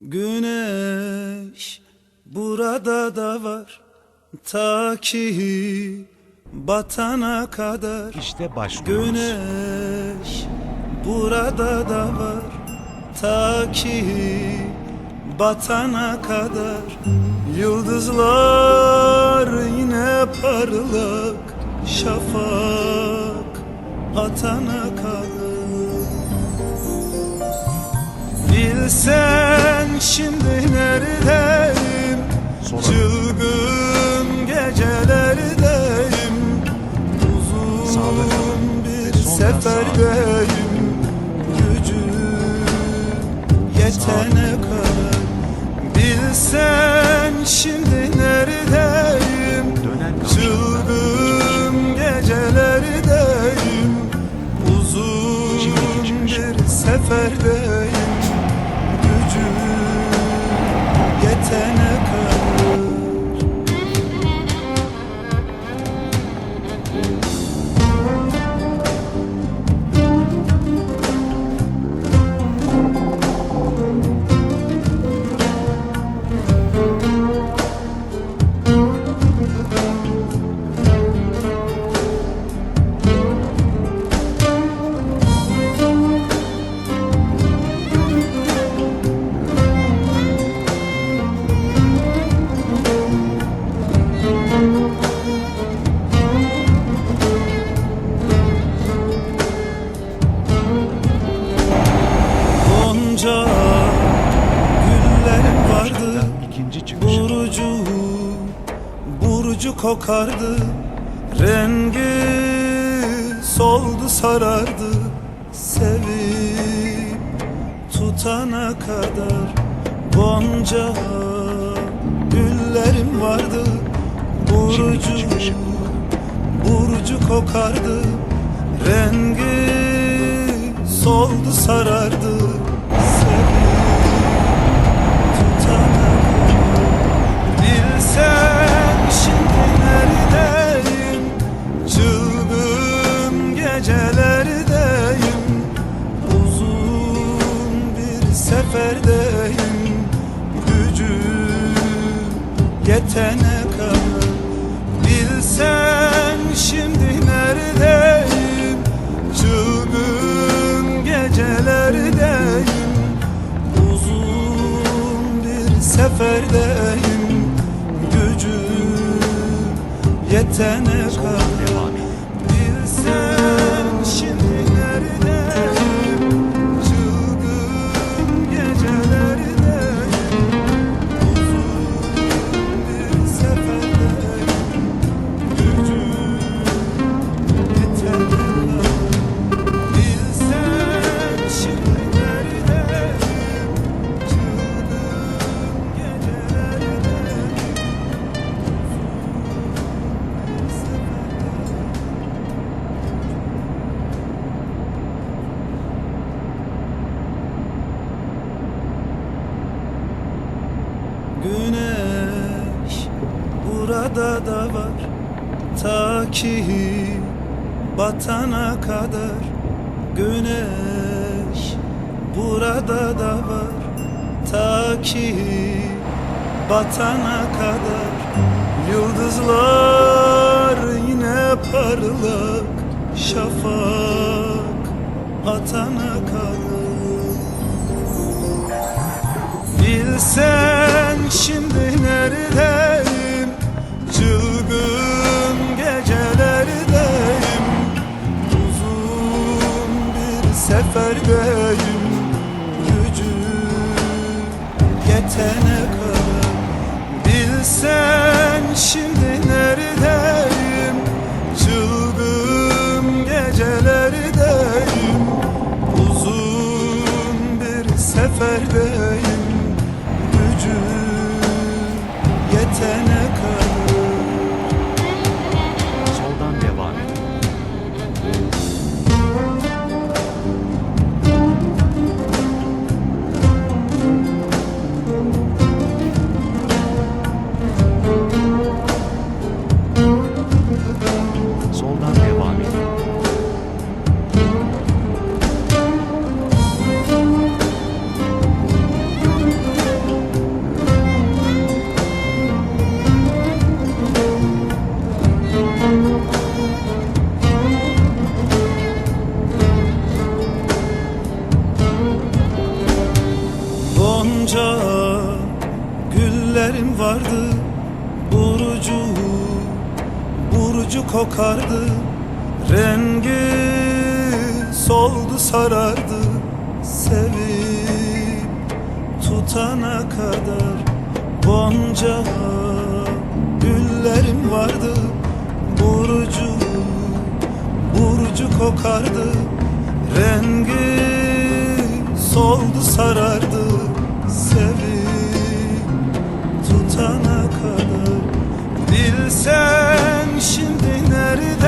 Güneş burada da var ta ki batana kadar. İşte başlıyoruz. Güneş burada da var ta ki batana kadar. Yıldızlar yine parlak şafak atana kadar. Bilsen şimdi neredeyim? Sonra- Çılgın gecelerdeyim. Uzun Sağda bir sonra seferdeyim. Gücüm yetene kadar. Bilsen şimdi neredeyim? Çılgın burucu kokardı Rengi soldu sarardı Sevip tutana kadar Gonca güllerim vardı çıkışı. burucu kokardı Rengi soldu sarardı seferdeyim Gücüm yetene kadar Güneş burada da var. Ta ki batana kadar. Yıldızlar yine parlak şafak atana kadar. Bilsen şimdi neredeyim? Çılgın gecelerdeyim seferdeyim. Gücüm yetene kadar Bilsen şimdi neredeyim kokardı Rengi soldu sarardı. Sevip tutana kadar Gonca güllerim vardı. Burucu Burucu kokardı Rengi soldu sarardı. Sevip tutana kadar Bilsen şimdi neredeyim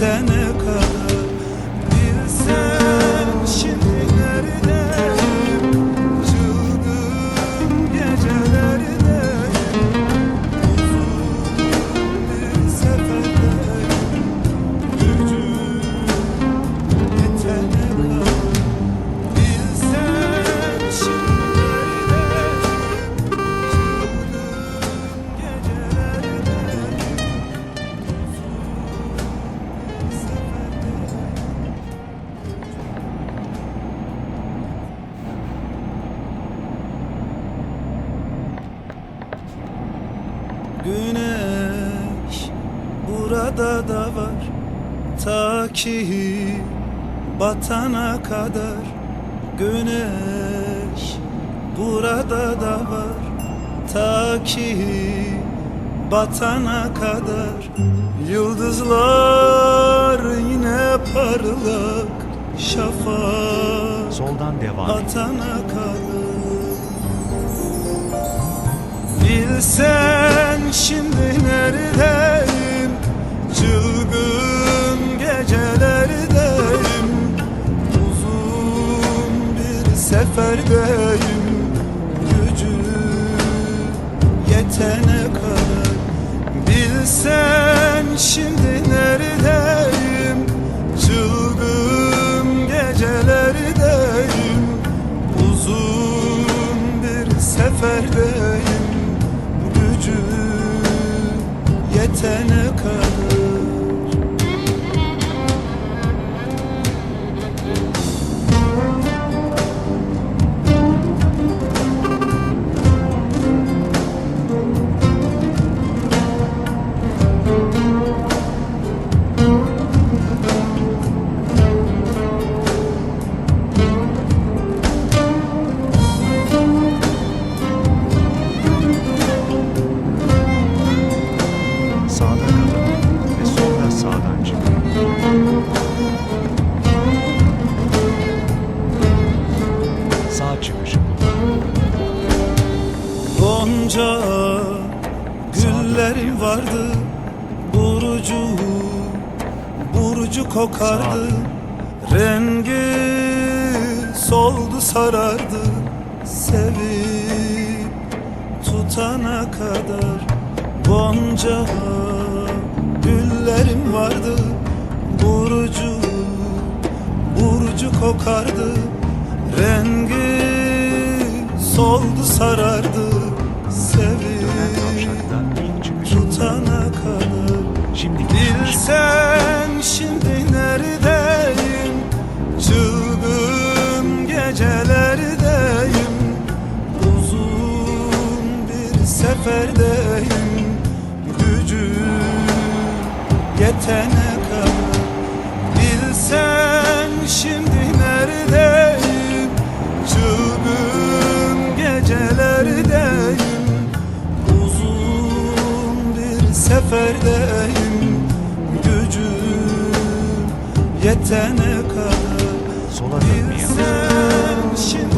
yetene burada da var. Ta ki batana kadar. Güneş burada da var. Ta ki batana kadar. Yıldızlar yine parlak. Şafak Soldan devam atana kadar. Bilsen şimdi neredeyim Çılgın gecelerdeyim. Uzun bir seferdeyim. Gücü yetene kadar Bilsen şimdi neredeyim? Çılgın Burucu kokardı Rengi soldu sarardı. Sevip tutana kadar Gonca güllerim vardı. Burucu Burucu kokardı Rengi soldu sarardı. Sevip yetene kadar Bilsen şimdi neredeyim? Çılgın gecelerdeyim. Uzun bir seferdeyim. Gücü yetene kadar Sola dönmeye hazır. Bilsen şimdi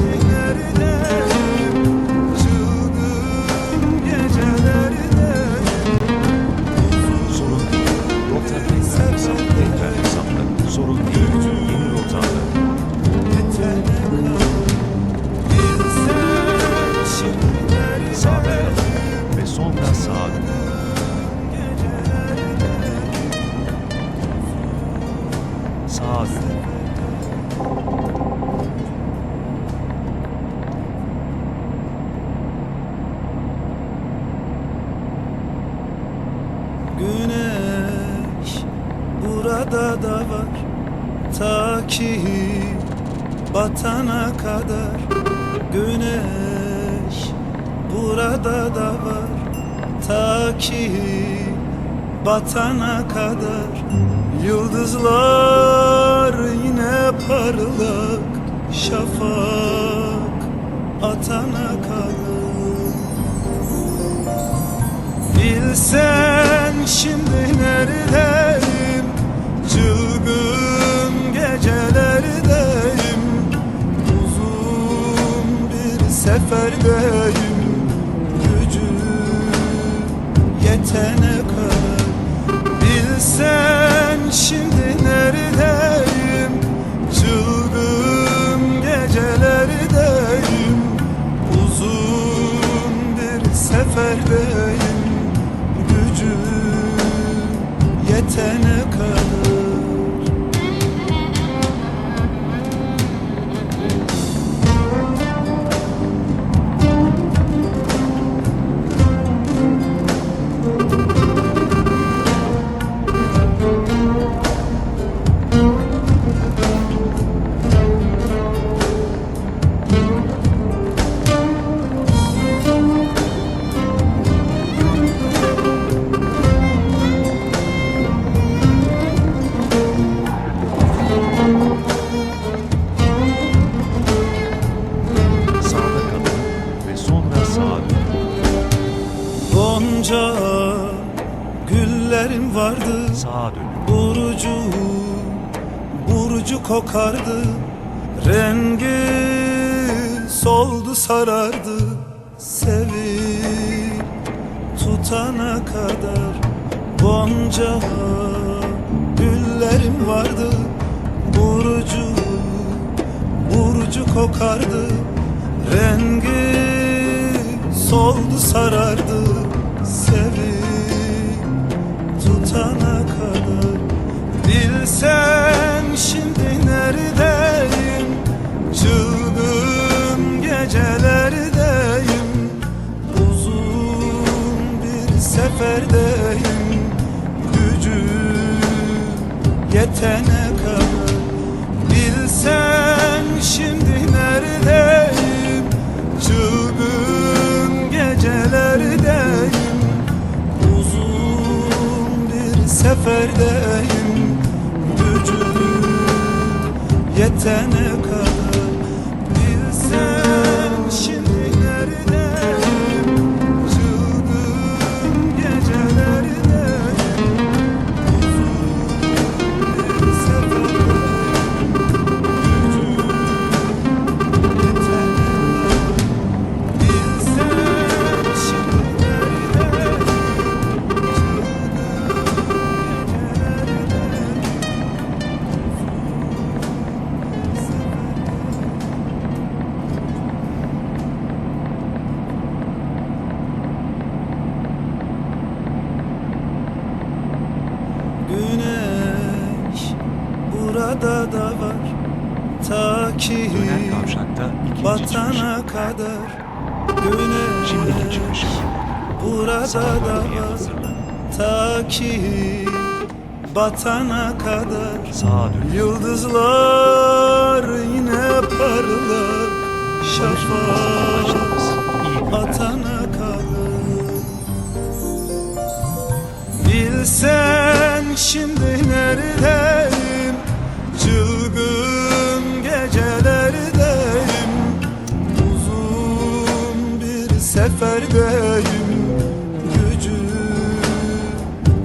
batana kadar Güneş burada da var. Ta ki batana kadar Yıldızlar yine parlak Şafak atana kadar. Bilsen şimdi neredeyim Çılgın gecelerdeyim seferdeyim Gücü yetene kadar. Bilsen şimdi neredeyim? Çılgın gecelerdeyim. Uzun bir seferdeyim. Gücü yetene kadar kokardı Rengi soldu sarardı. Sevip tutana kadar Gonca güllerim vardı. Burucu, burucu kokardı Rengi soldu sarardı. Sevip tutana kadar Bilsen şimdi neredeyim? Çılgın gecelerdeyim. Uzun bir seferdeyim yetene Burada da var Ta ki ikinci batana çıkış. kadar Güneş Şimdiki çıkış. Burada da var. Ta ki batana kadar Yıldızlar yine parlar Şafak batana kadar Bilsen şimdi nerede yorgun gecelerdeyim. Uzun bir seferdeyim. Gücü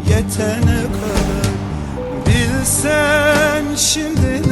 yetene kadar Bilsen şimdi